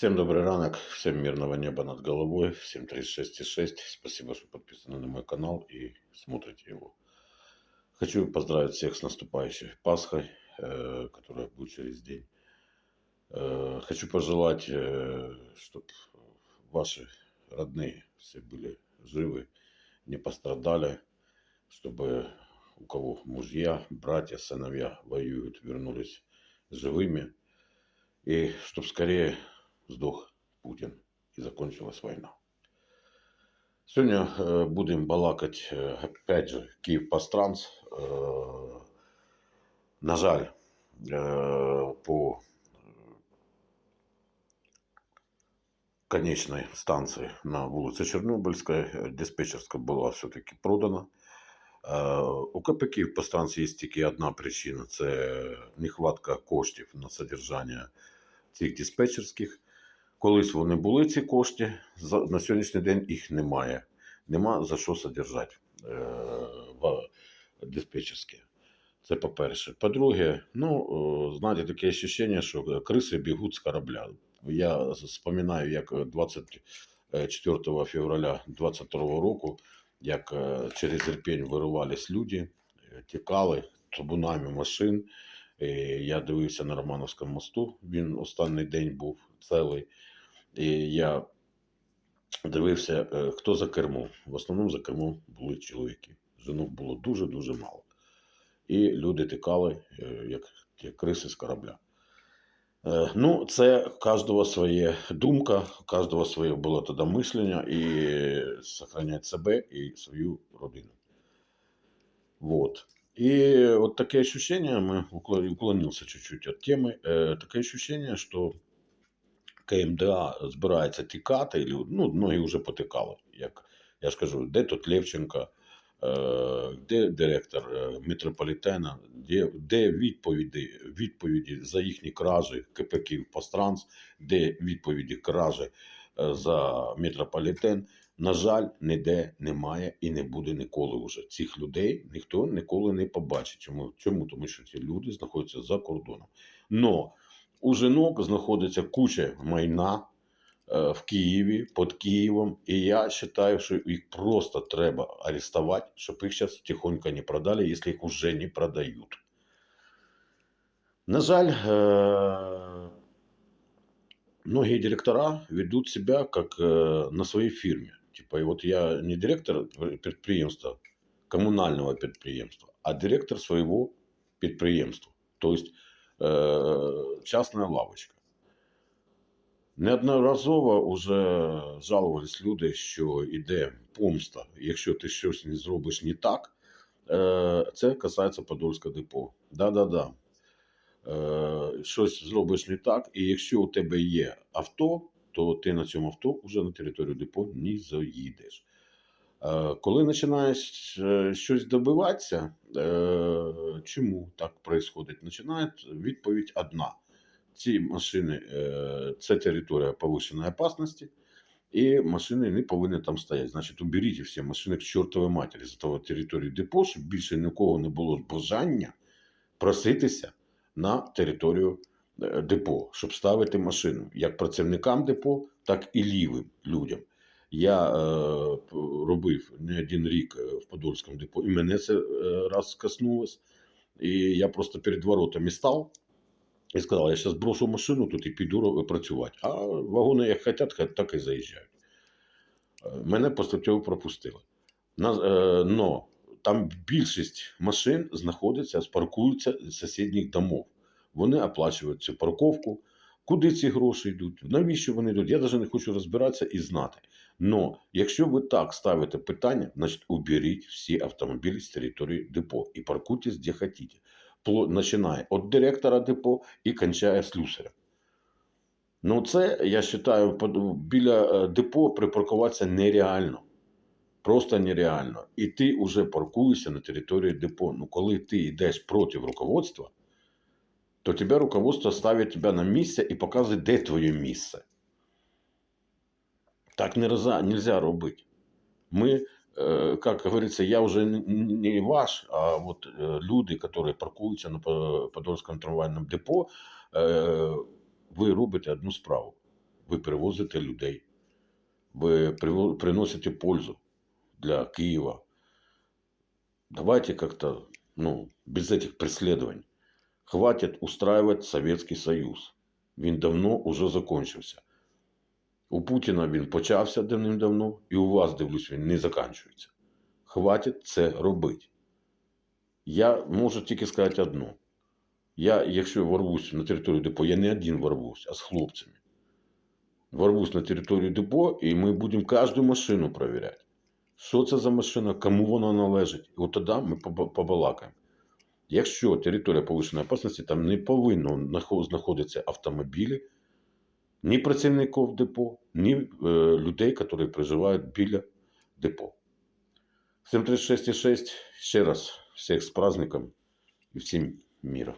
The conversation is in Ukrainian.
Всем добрый ранок, всем мирного неба над головой, всем 36,6. Спасибо, что подписаны на мой канал и смотрите его. Хочу поздравить всех с наступающей Пасхой, э, которая будет через день. Э, Хочу пожелать, чтобы ваши родные все были живы, не пострадали, чтобы у кого мужья, братья, сыновья воюют, вернулись живыми. И чтобы скорее сдох Путин і закончилась війна. Сьогодні е, будемо балакати, е, опять же, Київ-Пастранс. Е, на жаль, по конечной станции на вулиці Чорнобильська диспетчерська була все-таки продана. У КП Київ-Пастранс є тільки одна причина це нехватка коштів на содержання цих диспетчерських. Колись вони були ці кошти, на сьогоднішній день їх немає. Нема за що содержати е, в диспетчерські. Це по-перше. По-друге, ну, е, знаєте, таке ощущення, що криси бігуть з корабля. Я споминаю, як 24 февраля 22 року, як е, через Ірпень вирувались люди, тікали табунами машин. Е, Я дивився на Романовському мосту, він останній день був цілий. І я дивився, е, хто за кермом. В основному за кермом були чоловіки. Жінок було дуже-дуже мало. І люди тікали, е, як криси з корабля. Ну, це кожного своя думка, кожного своє було тоді мислення і сохранять себе і свою родину. Вот. И вот такое ощущение, мы укло- уклонился чуть-чуть от темы, э, такое ощущение, что КМДА збирається тікати, і лю- ну, многі вже потикали. Як я ж кажу, де тут Левченко, е, де директор е, метрополітена, де, де відповіді, відповіді за їхні кражі КП Київпостранс, де відповіді кражі е, за метрополітен. на жаль, ніде немає і не буде ніколи вже. Цих людей ніхто ніколи не побачить. Чому? Чому? Тому що ці люди знаходяться за кордоном. Но у жінок знаходиться куча майна е, в Києві, під Києвом. І я вважаю, що їх просто треба арестувати, щоб їх зараз тихонько не продали, якщо їх вже не продають. На жаль, е, многие директора ведут себя как э, на своей фирме. Типа, и вот я не директор предприемства, коммунального предприемства, а директор своего предприемства. То есть э, частная лавочка. Неодноразово вже жалувались люди, що йде помста. Якщо ти щось не зробиш не так, е, це касається Подольського депо. Да-да-да. Е, щось зробиш не так, і якщо у тебе є авто, то ти на цьому авто вже на територію депо не заїдеш. Е, Коли починаєш е, щось добиватися, е, чому так відбувається? Починає відповідь одна. Ці машини це територія повищеної опасності, і машини не повинні там стояти. Значить, уберіть всі машини к чортовій матері з того території депо, щоб більше нікого не було бажання проситися на територію депо, щоб ставити машину як працівникам депо, так і лівим людям. Я е, робив не один рік е, в Подольському депо, і мене це е, раз коснулось. І я просто перед воротами став і сказав, я зараз брошу машину тут і піду працювати. А вагони як хочуть, так і заїжджають. Е, Мене цього пропустили. На, е, но там більшість машин знаходиться, паркуються з сусідніх домов. Вони оплачують цю парковку. Куди ці гроші йдуть? Навіщо вони йдуть? Я навіть не хочу розбиратися і знати. Но якщо ви так ставите питання, значить уберіть всі автомобілі з території депо і паркуйтесь де. Пло- Починає від директора депо і кончає слюсарем. Ну, це, я вважаю, біля е, депо припаркуватися нереально. Просто нереально. І ти вже паркуєшся на території депо. Ну, коли ти йдеш проти руководства, то тебе руководство ставить тебе на місце і показує, де твоє місце. Так нельзя, нельзя робити. Ми, э, как говорится, я уже н- н- не ваш, а вот э, люди, которые паркуються на По- Подольському трамвайному депо, е, ви робите одну справу. ви перевозите людей, ви приво- приносите пользу для Киева. Давайте как-то, ну, без этих преследований. Хватит устраивать Советский Союз. Він давно уже закончився. У Путіна він почався давним-давно, і у вас, дивлюсь, він не закінчується. Хватить це робити. Я можу тільки сказати одно. Я, якщо ворвусь на територію депо, я не один ворвусь, а з хлопцями. Ворвусь на територію депо, і ми будемо кожну машину перевіряти. Що це за машина, кому вона належить. І от тоді ми побалакаємо. Якщо територія повищеної опасності, там не повинно знаходитися автомобілі, ні працівників депо, ні е, людей, які проживають біля депо. 736,6. Ще раз всіх з праздником і всім міра.